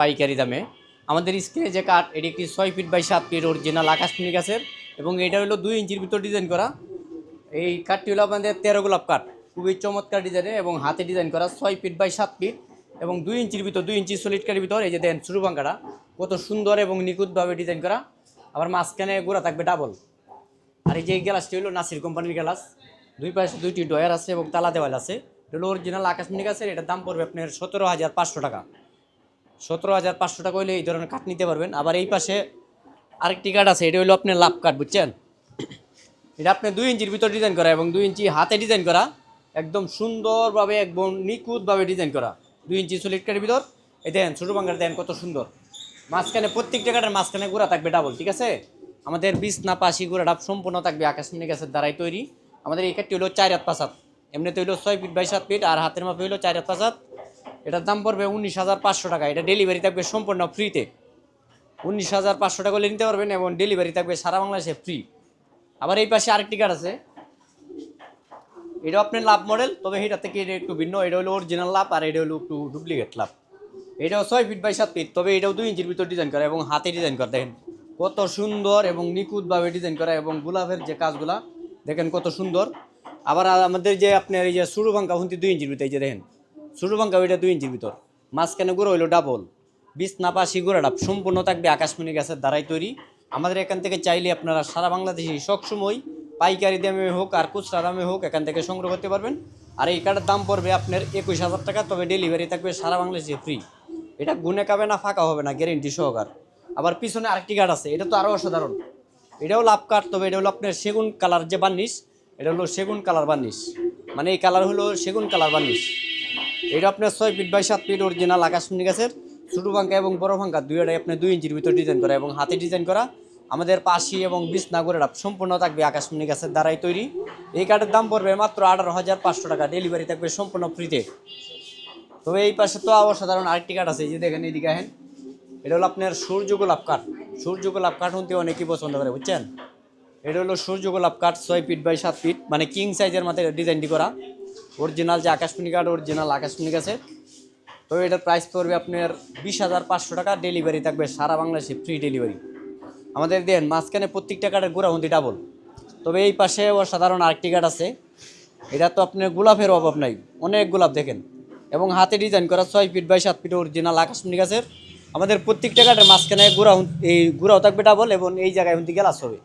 পাইকারি দামে। আমাদের স্ক্রিনে যে কাঠ এটি একটি ছয় ফিট বাই সাত ফিট অরিজিনাল আকাশমণি গাছের এবং এটা হলো দুই ইঞ্চির ভিতর ডিজাইন করা। এই কাঠটি হলো আপনাদের তেরো গোলাপ কাঠ খুবই চমৎকার ডিজাইনের এবং হাতে ডিজাইন করা ছয় ফিট বাই সাত ফিট এবং দুই ইঞ্চির ভিতর, দুই ইঞ্চি সলিড কাঠের ভিতর এই যে দেন শুরু বাঙ্কাটা কত সুন্দর এবং নিখুঁতভাবে ডিজাইন করা। আবার মাঝখানে গোড়া থাকবে ডাবল আর এই যে গ্লাসটি হলো নাসির কোম্পানির গ্লাস দুই পাশে দুইটি ডয়ার আছে এবং তালা দেওয়াল আছে। এটা হলো অরিজিনাল আকাশমণি গাছের, এটার দাম পড়বে আপনার সতেরো হাজার পাঁচশো টাকা। সতেরো হাজার পাঁচশো টাকা হলে এই ধরনের কাঠ নিতে পারবেন। আবার এই পাশে আরেকটি কাঠ আছে, এটা হলো আপনার লাভ কাঠ, বুঝছেন? এটা আপনি দুই ইঞ্চির ভিতর ডিজাইন করা এবং দুই ইঞ্চি হাতে ডিজাইন করা, একদম সুন্দরভাবে, একদম নিখুঁতভাবে ডিজাইন করা। দুই ইঞ্চি সলিড কাঠের ভিতর, এই দেন ছোটো বাঙ্গার দেন কত সুন্দর। মাঝখানে প্রত্যেকটা কাঠের মাঝখানে গোড়া থাকবে ডাবল ঠিক আছে? আমাদের বিষ না পাশি গোড়াটা সম্পূর্ণ থাকবে আকাশমণি গাছের দ্বারাই তৈরি। আমাদের এই কাঠটি হলো চার হাত পাঁচ হাত। এমনিতে হইল ছয় ফিট বাই সাত ফিট আর হাতের মাপে হইল চার হাত পাঁচ হাত। এটার দাম পড়বে উনিশ হাজার পাঁচশো টাকা। এটা ডেলিভারি থাকবে সম্পূর্ণ ফ্রিতে উনিশ হাজার পাঁচশো টাকা নিতে পারবেন এবং ডেলিভারি থাকবে সারা বাংলাদেশে ফ্রি আবার এই পাশে আরেকটি কার্ড আছে। এটা আপনার লাভ মডেল তবে এটা থেকে এটা একটু ভিন্ন। এটা হলো অরিজিনাল লাভ আর এটা হলো একটু ডুপ্লিকেট লাভ এটাও ছয় ফিট বাই সাত ফিট তবে এটাও দুই ইঞ্চির ভিতর ডিজাইন করা এবং হাতে ডিজাইন করা। দেখেন কত সুন্দর এবং নিখুঁতভাবে ডিজাইন করা এবং গোলাপের যে কাজগুলা, দেখেন কত সুন্দর। আবার আমাদের যে আপনার এই যে সুরু ভাঙ্কা হুন্তি দুই ইঞ্চির ভিতর এই যে দেখেন সুরু ভাঙ্কা ওইটা দুই ইঞ্চির ভিতর। মাঝখানে গুঁড়ো হইল ডাবল বিষ পাশি ডাব সম্পূর্ণ থাকবে আকাশমণি গাছের দ্বারাই তৈরি। আমাদের এখান থেকে চাইলে আপনারা সারা বাংলাদেশে সবসময় পাইকারি দামে হোক আর খুচরা দামে হোক এখান থেকে সংগ্রহ করতে পারবেন। আর এই কার্ডের দাম পড়বে আপনার একুশ হাজার টাকা, তবে ডেলিভারি থাকবে সারা বাংলাদেশে ফ্রি এটা গুনে কাবে না, ফাঁকা হবে না গ্যারেন্টি সহকার। আবার পিছনে আরেকটি কার্ড আছে, এটা তো আরও অসাধারণ। এটাও লাভ কাঠ তবে এটা হলো আপনার সেগুন কালার যে বার্নিশ, এটা হলো সেগুন কালার বার্নিশ। মানে এই কালার হলো সেগুন কালার বার্নিশ। এটা আপনার ছয় ফিট বাই সাত ফিট অরিজিনাল আকাশমণি গাছের। ছোটো পাঙ্কা এবং বড় পাঙ্কা দুইটাই আপনার দুই ইঞ্চির ভিতর ডিজাইন করা এবং হাতে ডিজাইন করা। আমাদের পাশি এবং বিছনাগরের সম্পূর্ণ থাকবে আকাশমণি গাছের দ্বারাই তৈরি। এই কাঠের দাম পড়বে মাত্র আঠারো হাজার পাঁচশো টাকা। ডেলিভারি থাকবে সম্পূর্ণ ফ্রিতে তবে এই পাশে তো অসাধারণ আরেকটি কাঠ আছে, এই যে দেখেন এইদিকে আহেন। এটা হলো আপনার সূর্য গোলাপ কাঠ। সূর্য গোলাপ কাঠ হতে অনেকেই পছন্দ করে, বুঝছেন? এটা হলো সূর্য গোলাপ কাঠ, ছয় ফিট বাই সাত ফিট মানে কিং সাইজের মাথায় ডিজাইনটি করা। অরিজিনাল যে আকাশমণি কাঠ অরিজিনাল আকাশমণি গাছের তো এটার প্রাইস পড়বে আপনার বিশ হাজার পাঁচশো টাকা। ডেলিভারি থাকবে সারা বাংলাদেশে ফ্রি ডেলিভারি আমাদের দেন, মাঝখানে প্রত্যেকটা কাঠের গোড়াবন্দি ডাবল তবে এই পাশে অসাধারণ আরেকটি কাঠ আছে। এটা তো আপনার গোলাপের অভাব নাই। অনেক গোলাপ দেখেন। এবং হাতে ডিজাইন করা ছয় ফিট বাই সাত ফিট অরিজিনাল আকাশমণি গাছের। আমাদের প্রত্যেকটা কার্ডের মাঝখানে গোড়া এই গোড়াও থাকবে ডাবল এবং এই জায়গায় হুন্তি গেলাস হবে।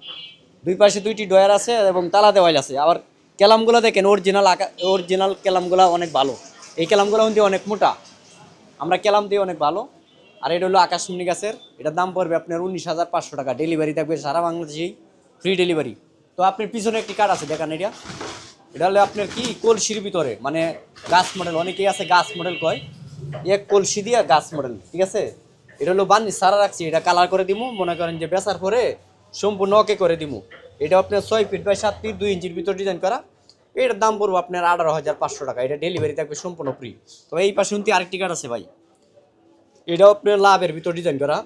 দুই পাশে দুইটি ডয়ার আছে এবং তালা দেওয়াল আছে। আবার ক্যালামগুলো দেখেন অরিজিনাল আকা অরিজিনাল ক্যালামগুলো অনেক ভালো। এই ক্যালামগুলো হুন্তি অনেক মোটা। আমরা ক্যালাম দিয়ে অনেক ভালো। আর এটা হলো আকাশমণি গাছের। এটার দাম পড়বে আপনার উনিশ হাজার পাঁচশো টাকা। ডেলিভারি থাকবে সারা বাংলাদেশেই ফ্রি ডেলিভারি তো আপনার পিছনে একটি কার্ড আছে, দেখান এটা। এটা হলো আপনার কি? কলসির ভিতরে। মানে গাছ মডেল অনেকেই আছে গাছ মডেল কয়। এক কলসি দিয়া গাছ মডেল ঠিক আছে? এটা হলো বান্নি সারা রাখছি। এটা কালার করে দিমু, মনে করেন যে বেচার পরে সম্পূর্ণ ওকে করে দিমু। এটা আপনার ছয় ফিট বাই সাত ফিট দুই ইঞ্চির ভিতর ডিজাইন করা। এটার দাম পড়ব আপনার আঠারো হাজার পাঁচশো টাকা। এটা ডেলিভারি থাকবে সম্পূর্ণ ফ্রি তো এই পাশে শুনতে আরেকটি কার্ড আছে ভাই। এটাও আপনার লাভের ভিতর ডিজাইন করা।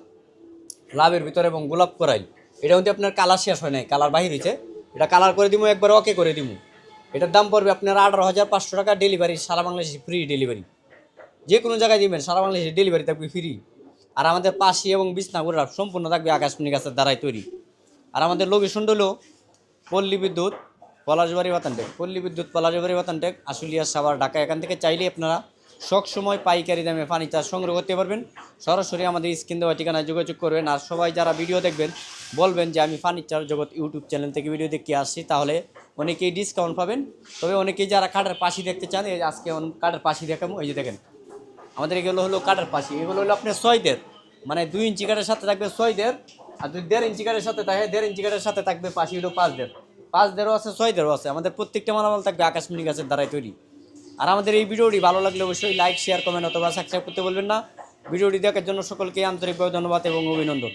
লাভের ভিতর এবং গোলাপ করাই এটা কিন্তু আপনার কালার শেষ হয় নাই কালার বাহির হয়েছে এটা কালার করে দিব একবার ওকে করে দিব এটার দাম পড়বে আপনার আঠারো হাজার পাঁচশো টাকা। ডেলিভারি সারা বাংলাদেশে ফ্রি ডেলিভারি যে কোনো জায়গায় দিবেন, সারা বাংলাদেশে ডেলিভারি থাকবে ফ্রি আর আমাদের পাশি এবং বিছনাগুড়া সম্পূর্ণ থাকবে আকাশমণি গাছের দ্বারাই তৈরি। আর আমাদের লোকেশন হলো পল্লী বিদ্যুৎ, পলাশবাড়ি বাতানটেক। পল্লী বিদ্যুৎ, পলাশবাড়ি বাতানটেক, আশুলিয়া, সাভার, ঢাকা, এখান থেকে চাইলে আপনারা সব সময় পাইকারি দামে পানি ফার্নিচার সংগ্রহ করতে পারবেন। সরাসরি আমাদের স্ক্রিন দেওয়া ঠিকানায় যোগাযোগ করবেন আর সবাই যারা ভিডিও দেখবেন, বলবেন যে আমি ফার্নিচার জগৎ ইউটিউব চ্যানেল থেকে ভিডিও দেখতে আসছি, তাহলে অনেকেই ডিসকাউন্ট পাবেন। তবে অনেকেই যারা কাঠের পাশি দেখতে চান, এই আজকে কাঠের পাশি দেখাবো, এই যে দেখেন। আমাদের এগুলো হলো কাঠের পাশি, এগুলো হলো আপনার ছয়দের মানে দুই ইঞ্চি কাঠের সাথে থাকবে ছয়দের আর যদি দেড় ইঞ্চি কাঠের সাথে থাকে, দেড় ইঞ্চি কাঠের সাথে থাকবে পাশি হলো পাঁচ দেড়। পাঁচ দেড়ও আছে, ছয় দেড়ও আছে। আমাদের প্রত্যেকটা মালামাল থাকবে আকাশমণি গাছের দ্বারাই তৈরি। আর আমাদের এই ভিডিওটি ভালো লাগলে অবশ্যই লাইক শেয়ার কমেন্ট অথবা সাবস্ক্রাইব করতে বলবেন না। ভিডিওটি দেখার জন্য সকলকে আন্তরিকভাবে ধন্যবাদ এবং অভিনন্দন।